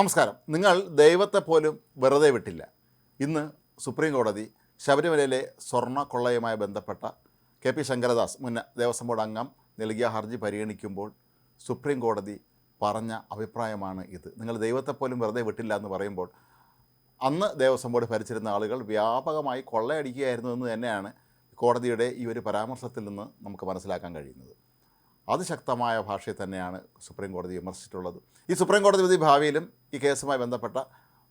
നമസ്കാരം. നിങ്ങൾ ദൈവത്തെ പോലും വെറുതെ വിട്ടില്ല. ഇന്ന് സുപ്രീം കോടതി ശബരിമലയിലെ സ്വർണ കൊള്ളയുമായി ബന്ധപ്പെട്ട കെ പി ശങ്കരദാസ് മുൻ ദേവസ്വം ബോർഡ് അംഗം നൽകിയ ഹർജി പരിഗണിക്കുമ്പോൾ സുപ്രീം കോടതി പറഞ്ഞ അഭിപ്രായമാണ് ഇത്. നിങ്ങൾ ദൈവത്തെ പോലും വെറുതെ വിട്ടില്ല എന്ന് പറയുമ്പോൾ അന്ന് ദേവസ്വം ബോർഡ് ഭരിച്ചിരുന്ന ആളുകൾ വ്യാപകമായി കൊള്ളയടിക്കുകയായിരുന്നു എന്ന് തന്നെയാണ് കോടതിയുടെ ഈ ഒരു പരാമർശത്തിൽ നിന്ന് നമുക്ക് മനസ്സിലാക്കാൻ കഴിയുന്നത്. അതിശക്തമായ ഭാഷയിൽ തന്നെയാണ് സുപ്രീം കോടതി വിമർശിച്ചിട്ടുള്ളത്. ഈ സുപ്രീം കോടതി വിധി ഭാവിയിലും ഈ കേസുമായി ബന്ധപ്പെട്ട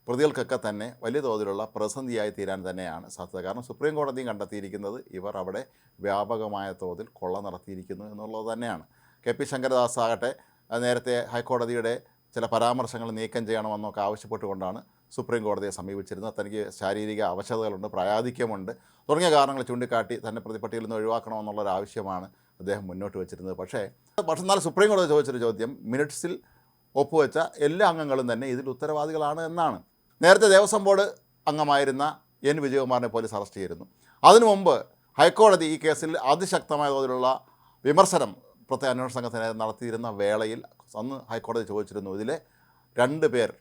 പ്രതികൾക്കൊക്കെ തന്നെ വലിയ തോതിലുള്ള പ്രതിസന്ധിയായി തീരാൻ തന്നെയാണ് സാധ്യത. കാരണം സുപ്രീം കോടതിയും കണ്ടെത്തിയിരിക്കുന്നത് ഇവർ അവിടെ വ്യാപകമായ തോതിൽ കൊള്ള നടത്തിയിരിക്കുന്നു എന്നുള്ളത് തന്നെയാണ്. കെ പി ശങ്കരദാസ് ആകട്ടെ നേരത്തെ ഹൈക്കോടതിയുടെ ചില പരാമർശങ്ങൾ നീക്കം ചെയ്യണമെന്നൊക്കെ ആവശ്യപ്പെട്ടുകൊണ്ടാണ് സുപ്രീം കോടതിയെ സമീപിച്ചിരുന്നത്. തനിക്ക് ശാരീരിക അവശതകളുണ്ട് പ്രായാധിക്യമുണ്ട്. തുടങ്ങിയ കാരണങ്ങൾ ചൂണ്ടിക്കാട്ടി തന്നെ പ്രതിപട്ടിയിൽ നിന്ന് ഒഴിവാക്കണമെന്നുള്ളൊരു ആവശ്യമാണ് അദ്ദേഹം മുന്നോട്ട് വെച്ചിരുന്നത്. പക്ഷേ പക്ഷേ എന്നാൽ സുപ്രീം കോടതി ചോദിച്ചൊരു ചോദ്യം. മിനിറ്റ്സിൽ ഒപ്പുവെച്ച എല്ലാ അംഗങ്ങളും തന്നെ ഇതിൽ ഉത്തരവാദികളാണ് എന്നാണ്. നേരത്തെ ദേവസ്വം ബോർഡ് അംഗമായിരുന്ന എൻ. വിജയകുമാറിനെ പോലീസ് അറസ്റ്റ് ചെയ്തിരുന്നു. അതിനു മുമ്പ് ഹൈക്കോടതി ഈ കേസിൽ അതിശക്തമായ തോതിലുള്ള വിമർശനം പ്രത്യേക അന്വേഷണ സംഘത്തിന് നടത്തിയിരുന്ന വേളയിൽ അന്ന് ഹൈക്കോടതി ചോദിച്ചിരുന്നു. ഇതിലെ രണ്ട് പേർ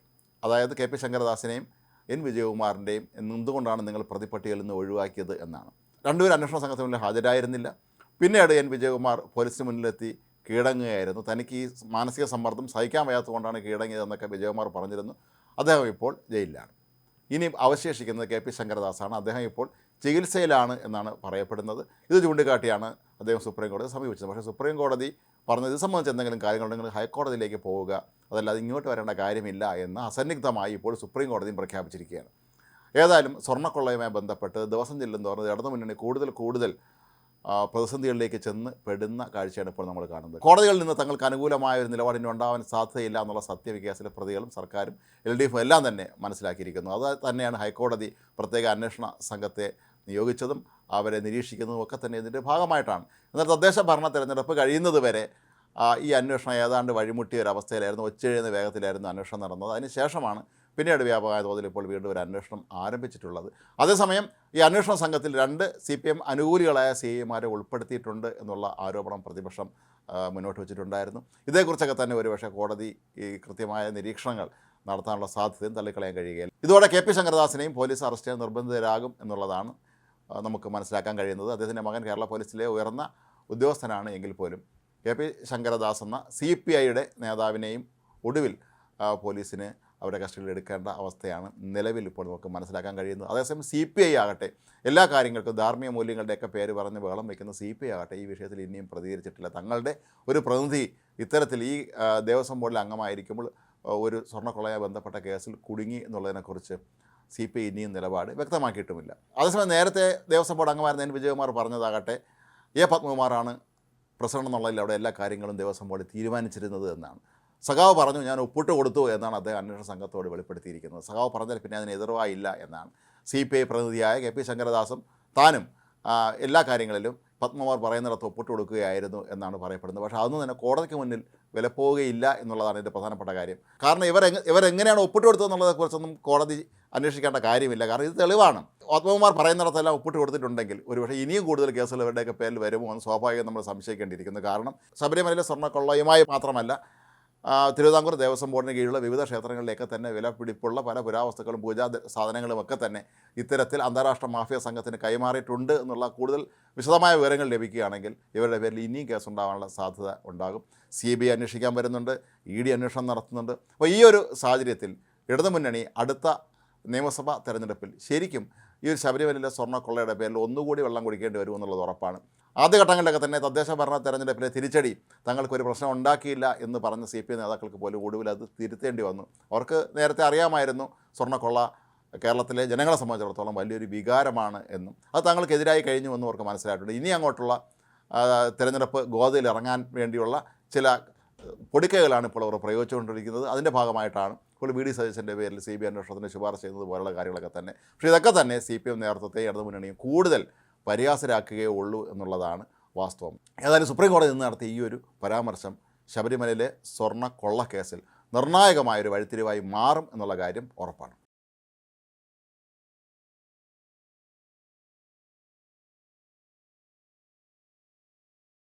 അതായത് കെ പി ശങ്കരദാസിനെയും എൻ. വിജയകുമാറിന്റെയും എന്തുകൊണ്ടാണ് നിങ്ങൾ പ്രതിപട്ടികയിൽ നിന്ന് ഒഴിവാക്കിയത് എന്നാണ്. രണ്ടുപേരും അന്വേഷണ സംഘത്തിന് ഹാജരായിരുന്നില്ല. പിന്നീട് എൻ വിജയകുമാർ പോലീസിന് മുന്നിലെത്തി കീഴടങ്ങുകയായിരുന്നു. തനിക്ക് ഈ മാനസിക സമ്മർദ്ദം സഹിക്കാൻ വയ്യാത്തതുകൊണ്ടാണ് കീഴടങ്ങിയതെന്നൊക്കെ വിജയകുമാർ പറഞ്ഞിരുന്നു. അദ്ദേഹം ഇപ്പോൾ ജയിലിലാണ്. ഇനി അവശേഷിക്കുന്നത് കെ പി ശങ്കരദാസാണ്. അദ്ദേഹം ഇപ്പോൾ ചികിത്സയിലാണ് എന്നാണ് പറയപ്പെടുന്നത്. ഇത് ചൂണ്ടിക്കാട്ടിയാണ് അദ്ദേഹം സുപ്രീം കോടതി സമീപിച്ചത്. പക്ഷേ സുപ്രീം കോടതി പറഞ്ഞത് ഇത് സംബന്ധിച്ച് എന്തെങ്കിലും കാര്യങ്ങളുണ്ടെങ്കിൽ ഹൈക്കോടതിയിലേക്ക് പോവുക. അതല്ലാതെ ഇങ്ങോട്ട് വരേണ്ട കാര്യമില്ല എന്ന് അസന്നിഗ്ധമായി ഇപ്പോൾ സുപ്രീം കോടതിയും പ്രഖ്യാപിച്ചിരിക്കുകയാണ്. ഏതായാലും സ്വർണക്കൊള്ളയുമായി ബന്ധപ്പെട്ട് ദിവസം ചെല്ലും തോറുന്നത് ഇടതു മുന്നണി കൂടുതൽ കൂടുതൽ പ്രതിസന്ധികളിലേക്ക് ചെന്ന് പെടുന്ന കാഴ്ചയാണ് ഇപ്പോൾ നമ്മൾ കാണുന്നത്. കോടതികളിൽ നിന്ന് തങ്ങൾക്ക് അനുകൂലമായ ഒരു നിലപാടിന് ഉണ്ടാവാൻ സാധ്യതയില്ല എന്നുള്ള സത്യവികാസിലെ പ്രതികളും സർക്കാരും എൽ ഡി എഫും എല്ലാം തന്നെ മനസ്സിലാക്കിയിരിക്കുന്നു. അത് തന്നെയാണ് ഹൈക്കോടതി പ്രത്യേക അന്വേഷണ സംഘത്തെ നിയോഗിച്ചതും അവരെ നിരീക്ഷിക്കുന്നതും ഒക്കെ തന്നെ ഇതിന്റെ ഭാഗമായിട്ടാണ്. എന്നാൽ തദ്ദേശ ഭരണ തിരഞ്ഞെടുപ്പ് കഴിയുന്നത് വരെ ഈ അന്വേഷണം ഏതാണ്ട് വഴിമുട്ടിയ ഒരു അവസ്ഥയിലായിരുന്നു. ഒച്ചെഴുന്ന വേഗത്തിലായിരുന്നു അന്വേഷണം നടന്നത്. അതിന് ശേഷമാണ് പിന്നീട് വ്യാപകമായ തോതിൽ ഇപ്പോൾ വീണ്ടും ഒരു അന്വേഷണം ആരംഭിച്ചിട്ടുള്ളത്. അതേസമയം ഈ അന്വേഷണ സംഘത്തിൽ രണ്ട് സി പി എം അനുകൂലികളായ സി ഐമാരെ ഉൾപ്പെടുത്തിയിട്ടുണ്ട് എന്നുള്ള ആരോപണം പ്രതിപക്ഷം മുന്നോട്ട് വെച്ചിട്ടുണ്ടായിരുന്നു. ഇതേക്കുറിച്ചൊക്കെ തന്നെ ഒരുപക്ഷെ കോടതി ഈ കൃത്യമായ നിരീക്ഷണങ്ങൾ നടത്താനുള്ള സാധ്യതയും തള്ളിക്കളയാൻ കഴിയുകയില്ല. ഇതോടെ കെ പി ശങ്കരദാസിനെയും പോലീസ് അറസ്റ്റ് ചെയ്യാൻ നിർബന്ധിതരാകും എന്നുള്ളതാണ് നമുക്ക് മനസ്സിലാക്കാൻ കഴിയുന്നത്. അദ്ദേഹത്തിന്റെ മകൻ കേരള പോലീസിലെ ഉയർന്ന ഉദ്യോഗസ്ഥനാണ് എങ്കിൽ പോലും കെ പി ശങ്കരദാസ് എന്ന സി പി ഐയുടെ നേതാവിനെയും ഒടുവിൽ പോലീസിന് അവരുടെ കസ്റ്റഡിയിൽ എടുക്കേണ്ട അവസ്ഥയാണ് നിലവിൽ ഇപ്പോൾ നമുക്ക് മനസ്സിലാക്കാൻ കഴിയുന്നത്. അതേസമയം സി പി ഐ ആകട്ടെ എല്ലാ കാര്യങ്ങൾക്കും ധാർമ്മിക മൂല്യങ്ങളുടെയൊക്കെ പേര് പറഞ്ഞ് ബഹളം വയ്ക്കുന്ന സി പി ഐ ആകട്ടെ ഈ വിഷയത്തിൽ ഇനിയും പ്രതികരിച്ചിട്ടില്ല. തങ്ങളുടെ ഒരു പ്രതിനിധി ഇത്തരത്തിൽ ഈ ദേവസ്വം ബോർഡിലെ അംഗമായിരിക്കുമ്പോൾ ഒരു സ്വർണക്കൊള്ളയുമായി ബന്ധപ്പെട്ട കേസിൽ കുടുങ്ങി എന്നുള്ളതിനെക്കുറിച്ച് സി പി ഐ ഇനിയും നിലപാട് വ്യക്തമാക്കിയിട്ടുമില്ല. അതേസമയം നേരത്തെ ദേവസ്വം ബോർഡ് അംഗമായിരുന്ന എൻ. വിജയകുമാർ പറഞ്ഞതാകട്ടെ എ. പത്മകുമാറാണ് പ്രസിഡന്റ് എന്നുള്ളതിൽ അവിടെ എല്ലാ കാര്യങ്ങളും ദേവസ്വം ബോർഡ് തീരുമാനിച്ചിരുന്നത് എന്നാണ്. സഖാവ് പറഞ്ഞു ഞാൻ ഒപ്പിട്ട് കൊടുത്തു എന്നാണ് അദ്ദേഹം അന്വേഷണ സംഘത്തോട് വെളിപ്പെടുത്തിയിരിക്കുന്നത്. സഖാവ് പറഞ്ഞാൽ പിന്നെ അതിന് എതിർവായില്ല എന്നാണ്. സി പി ഐ പ്രതിനിധിയായ കെ പി ശങ്കരദാസും താനും എല്ലാ കാര്യങ്ങളിലും പത്മകുമാർ പറയുന്നിടത്ത് ഒപ്പിട്ട് കൊടുക്കുകയായിരുന്നു എന്നാണ് പറയപ്പെടുന്നത്. പക്ഷേ അതൊന്നും തന്നെ കോടതിക്ക് മുന്നിൽ വിലപ്പോവുകയില്ല എന്നുള്ളതാണ് ഇതിന്റെ പ്രധാനപ്പെട്ട കാര്യം. കാരണം ഇവർ ഇവരെങ്ങനെയാണ് ഒപ്പിട്ട് കൊടുത്തതെന്നുള്ളതെക്കുറിച്ചൊന്നും കോടതി അന്വേഷിക്കേണ്ട കാര്യമില്ല. കാരണം ഇത് തെളിവാണ്. പത്മകുമാർ പറയുന്നിടത്തെല്ലാം ഒപ്പിട്ട് കൊടുത്തിട്ടുണ്ടെങ്കിൽ ഒരുപക്ഷെ ഇനിയും കൂടുതൽ കേസുകൾ ഇവരുടെയൊക്കെ പേരിൽ വരുമോ എന്ന് സ്വാഭാവികം നമ്മൾ സംശയിക്കേണ്ടിയിരിക്കുന്നു. കാരണം ശബരിമലയിലെ സ്വർണക്കൊള്ളയുമായി മാത്രമല്ല തിരുവിതാംകൂർ ദേവസ്വം ബോർഡിന് കീഴിലുള്ള വിവിധ ക്ഷേത്രങ്ങളിലേക്ക് തന്നെ വിലപിടിപ്പുള്ള പല പുരാവസ്തുക്കളും പൂജാ സാധനങ്ങളും ഒക്കെ തന്നെ ഇത്തരത്തിൽ അന്താരാഷ്ട്ര മാഫിയ സംഘത്തിന് കൈമാറിയിട്ടുണ്ട് എന്നുള്ള കൂടുതൽ വിശദമായ വിവരങ്ങൾ ലഭിക്കുകയാണെങ്കിൽ ഇവരുടെ പേരിൽ ഇനിയും കേസുണ്ടാകാനുള്ള സാധ്യത ഉണ്ടാകും. സി ബി ഐ അന്വേഷിക്കാൻ വരുന്നുണ്ട് ഇ ഡി അന്വേഷണം നടത്തുന്നുണ്ട്. അപ്പോൾ ഈ ഒരു സാഹചര്യത്തിൽ ഇടതുമുന്നണി അടുത്ത നിയമസഭാ തെരഞ്ഞെടുപ്പിൽ ശരിക്കും ഈ ഒരു ശബരിമലയിലെ സ്വർണക്കൊള്ളയുടെ പേരിൽ ഒന്നുകൂടി വെള്ളം കുടിക്കേണ്ടി വരുമെന്നുള്ളത് ഉറപ്പാണ്. ആദ്യഘട്ടങ്ങളിലൊക്കെ തന്നെ തദ്ദേശ ഭരണ തെരഞ്ഞെടുപ്പിലെ തിരിച്ചടി തങ്ങൾക്കൊരു പ്രശ്നം ഉണ്ടാക്കിയില്ല എന്ന് പറഞ്ഞ സി പി നേതാക്കൾക്ക് പോലും ഒടുവിൽ അത് തിരുത്തേണ്ടി വന്നു. അവർക്ക് നേരത്തെ അറിയാമായിരുന്നു സ്വർണക്കൊള്ള കേരളത്തിലെ ജനങ്ങളെ സംബന്ധിച്ചിടത്തോളം വലിയൊരു വികാരമാണ് എന്നും. അത് തങ്ങൾക്കെതിരായി കഴിഞ്ഞു എന്നും അവർക്ക് മനസ്സിലായിട്ടുണ്ട്. ഇനി അങ്ങോട്ടുള്ള തെരഞ്ഞെടുപ്പ് ഗോതയിൽ ഇറങ്ങാൻ വേണ്ടിയുള്ള ചില പൊടിക്കൈകളാണ് ഇപ്പോൾ അവർ പ്രയോഗിച്ചുകൊണ്ടിരിക്കുന്നത്. അതിന്റെ ഭാഗമായിട്ടാണ് ഇപ്പോൾ വി ഡി സതീശന്റെ പേരിൽ സി ബി അന്വേഷണത്തിന് ശുപാർശ ചെയ്യുന്നത് പോലുള്ള കാര്യങ്ങളൊക്കെ തന്നെ. പക്ഷേ ഇതൊക്കെ തന്നെ സി പി എം നേതൃത്വത്തെ ഇടതുമുന്നണിയും കൂടുതൽ പരിഹാസരാക്കുകയേ ഉള്ളൂ എന്നുള്ളതാണ് വാസ്തവം. ഏതായാലും സുപ്രീം കോടതി നിന്ന് നടത്തിയ ഈ ഒരു പരാമർശം ശബരിമലയിലെ സ്വർണ കൊള്ളക്കേസിൽ നിർണായകമായൊരു വഴിത്തിരിവായി മാറും എന്നുള്ള കാര്യം ഉറപ്പാണ്.